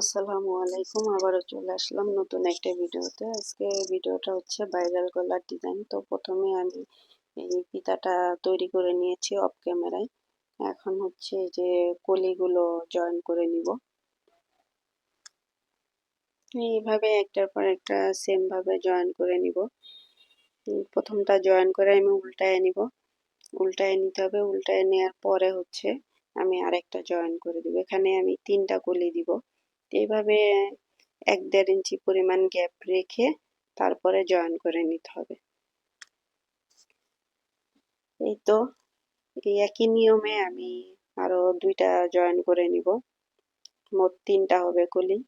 আসসালামু আলাইকুম। আবারও চলে আসলাম নতুন একটা ভিডিওতে। আজকে ভিডিওটা হচ্ছে ভাইরাল গলার ডিজাইন তো প্রথমে আমি এই পিতাটা তৈরি করে নিয়েছি অফ ক্যামেরায় এখন হচ্ছে যে কলিগুলো জয়েন করে নিব। এইভাবে একটার পর একটা সেম ভাবে জয়েন করে নিব। প্রথমটা জয়েন করে আমি উল্টায় নিব। উল্টায় নিতে হবে। উল্টায় নেওয়ার পরে হচ্ছে আমি আরেকটা জয়েন করে দিব। এখানে আমি তিনটা কলি দিব। এইভাবে এক দেড় ইঞ্চি পরিমাণ গ্যাপ রেখে তারপরে জয়েন করে নিতে হবে। এই তো, এই একই নিয়মে আমি আরও দুইটা জয়েন করে নিব। মোট তিনটা হবে কলি।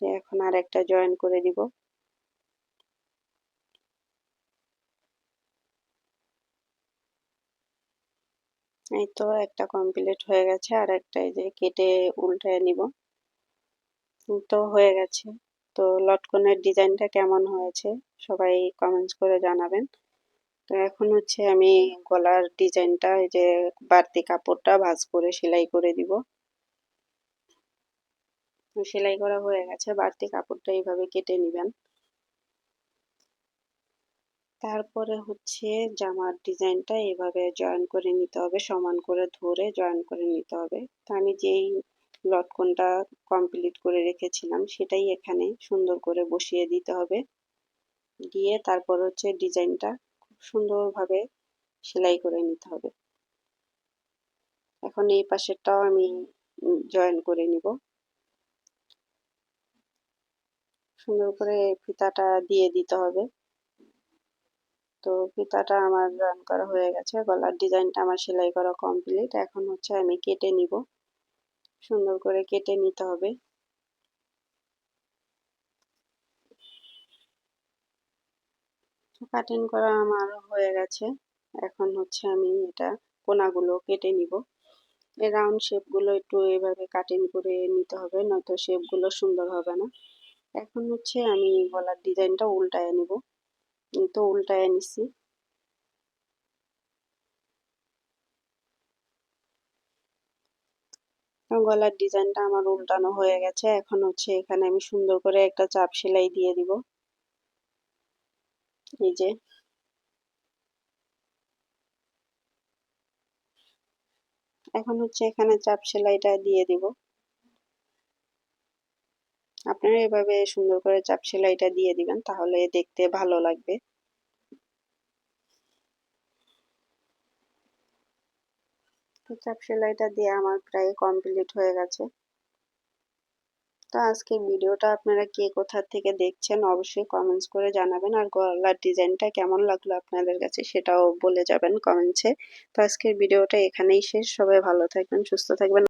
যে এখন আর একটা জয়েন করে দিব এই তো একটা কমপ্লিট হয়ে গেছে, আর একটা এই যে কেটে উল্টে নিব। তো হয়ে গেছে। তো লটকনের ডিজাইনটা কেমন হয়েছে সবাই কমেন্টস করে জানাবেন। তো এখন হচ্ছে আমি গলার ডিজাইনটা, এই যে বাড়তি কাপড়টা ভাজ করে সেলাই করে দিব। সেলাই করা হয়ে গেছে, বাড়তি কাপড়টা এইভাবে কেটে নেবেন। তারপরে হচ্ছে জামার ডিজাইনটা এভাবে জয়েন করে নিতে হবে, সমান করে ধরে জয়েন করে নিতে হবে। তো আমি যেই লটকনটা কমপ্লিট করে রেখেছিলাম সেটাই এখানে সুন্দর করে বসিয়ে দিতে হবে। দিয়ে তারপর হচ্ছে ডিজাইনটা খুব সুন্দরভাবে সেলাই করে নিতে হবে। এখন এই পাশেরটাও আমি জয়েন করে নিব। সুন্দর করে ফিতাটা দিয়ে দিতে হবে। তো ফিতাটা আমার জয়েন করা হয়ে গেছে, গলার ডিজাইনটা আমার সেলাই করা কমপ্লিট এখন হচ্ছে আমি কেটে নিব। সুন্দর করে কেটে নিতে হবে। কাটিং করা আমার হয়ে গেছে। এখন হচ্ছে আমি এটা কোনাগুলো কেটে নিব। এই রাউন্ড শেপগুলো একটু এভাবে কাটিং করে নিতে হবে, নয়তো শেপগুলো সুন্দর হবে না। এখন হচ্ছে আমি গলার ডিজাইনটা উল্টায় নিব। তো উল্টায় নিছি গলার ডিজাইনটা আমার উল্টানো হয়ে গেছে। এখন হচ্ছে এখানে আমি সুন্দর করে একটা চাপ সেলাই দিয়ে দিব। এই যে। এখন হচ্ছে এখানে চাপ সেলাইটা দিয়ে দিব। আপনারা এভাবে সুন্দর করে চাপ সেলাইটা দিয়ে দিবেন, তাহলে দেখতে ভালো লাগবে। চাপ সেলাইটা দিয়ে আমার প্রায় কমপ্লিট হয়ে গেছে। তো আজকের ভিডিওটা আপনারা কে কোথা থেকে দেখছেন অবশ্যই কমেন্টস করে জানাবেন, আর গলার ডিজাইনটা কেমন লাগল আপনাদের কাছে সেটাও বলে যাবেন কমেন্টসে তো আজকের ভিডিওটা এখানেই শেষ, সবাই ভালো থাকবেন, সুস্থ থাকবেন।